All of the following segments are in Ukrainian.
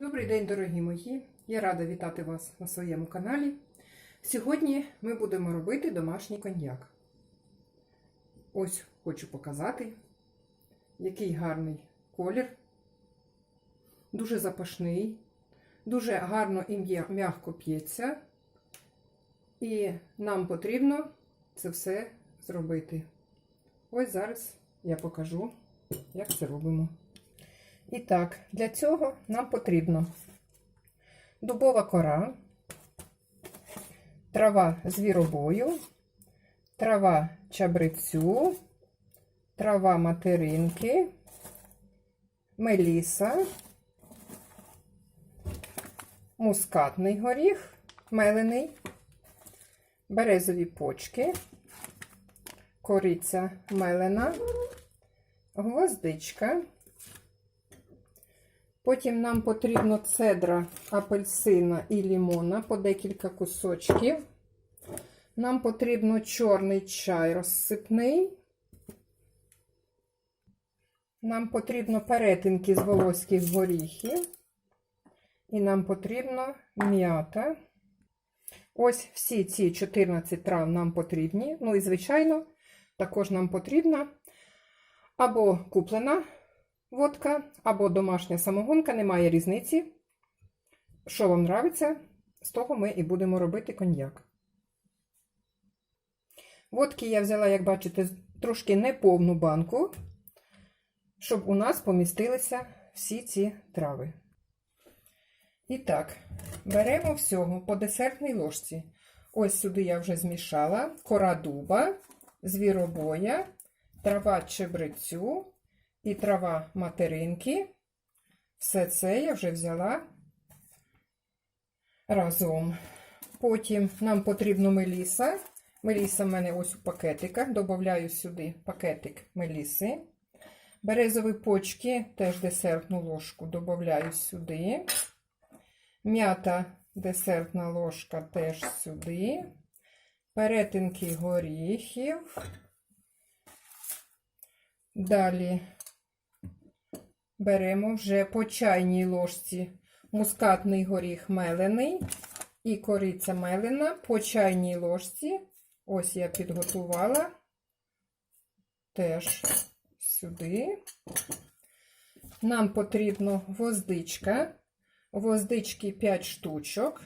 Добрий день, дорогі мої! Я рада вітати вас на своєму каналі. Сьогодні ми будемо робити домашній коньяк. Ось хочу показати, який гарний колір, дуже запашний, дуже гарно і м'яко п'ється. І нам потрібно це все зробити. Ось зараз я покажу, як це робимо. І так, для цього нам потрібно дубова кора, трава звіробою, трава чабрецю, трава материнки, меліса, мускатний горіх, мелений, березові почки, кориця мелена, гвоздичка. Потім нам потрібно цедра апельсина і лімона по декілька кусочків. Нам потрібно чорний чай розсипний. Нам потрібно перетинки з волоських горіхів. І нам потрібно м'ята. Ось всі ці 14 трав нам потрібні. Ну і, звичайно, також нам потрібна або куплена водка або домашня самогонка, немає різниці. Що вам нравиться, з того ми і будемо робити коньяк. Водки я взяла, як бачите, трошки неповну банку, щоб у нас помістилися всі ці трави. І так, беремо всього по десертній ложці. Ось сюди я вже змішала кора дуба, звіробоя, трава чебрецю, і трава материнки. Все це я вже взяла разом. Потім нам потрібно меліса. Меліса в мене ось у пакетиках. Добавляю сюди пакетик меліси. Березові почки, теж десертну ложку, додаю сюди. М'ята десертна ложка теж сюди. Перетинки горіхів. Далі беремо вже по чайній ложці мускатний горіх мелений і кориця мелена по чайній ложці. Ось я підготувала теж сюди. Нам потрібно гвоздичка. Гвоздички 5 штучок.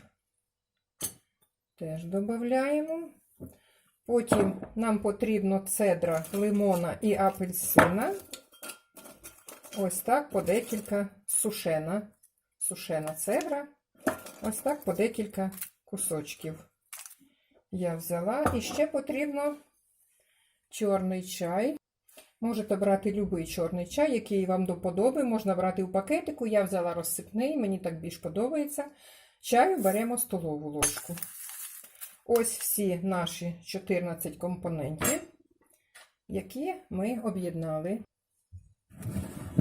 Теж додаємо. Потім нам потрібно цедра лимона і апельсина. Ось так по декілька сушена. Сушена цедра. Ось так по декілька кусочків. Я взяла. І ще потрібно чорний чай. Можете брати будь-який чорний чай, який вам до подоби. Можна брати у пакетику. Я взяла розсипний, мені так більш подобається. Чаю беремо столову ложку. Ось всі наші 14 компонентів, які ми об'єднали.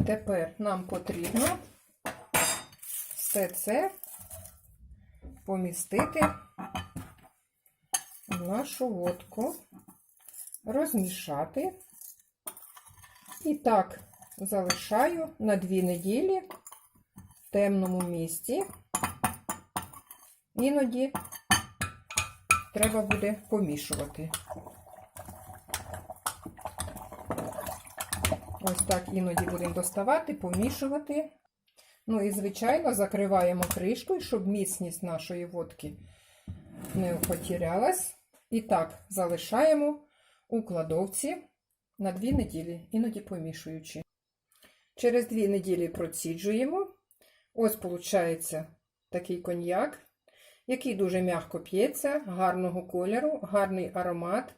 Тепер нам потрібно все це помістити в нашу водку, розмішати. І так залишаю на 2 неділі в темному місці. Іноді треба буде помішувати. Ось так іноді будемо доставати, помішувати. Ну і, звичайно, закриваємо кришкою, щоб міцність нашої водки не потерялась. І так, залишаємо у кладовці на 2 неділі, іноді помішуючи. Через 2 неділі проціджуємо. Ось, виходить, такий коньяк, який дуже м'яко п'ється, гарного кольору, гарний аромат.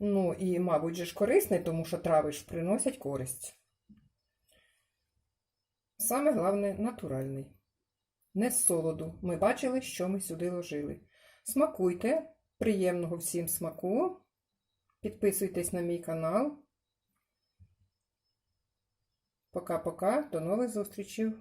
Ну і, мабуть, же ж корисний, тому що трави ж приносять користь. Саме головне натуральний. Не з солоду. Ми бачили, що ми сюди ложили. Смакуйте, приємного всім смаку. Підписуйтесь на мій канал. Пока-пока, до нових зустрічей!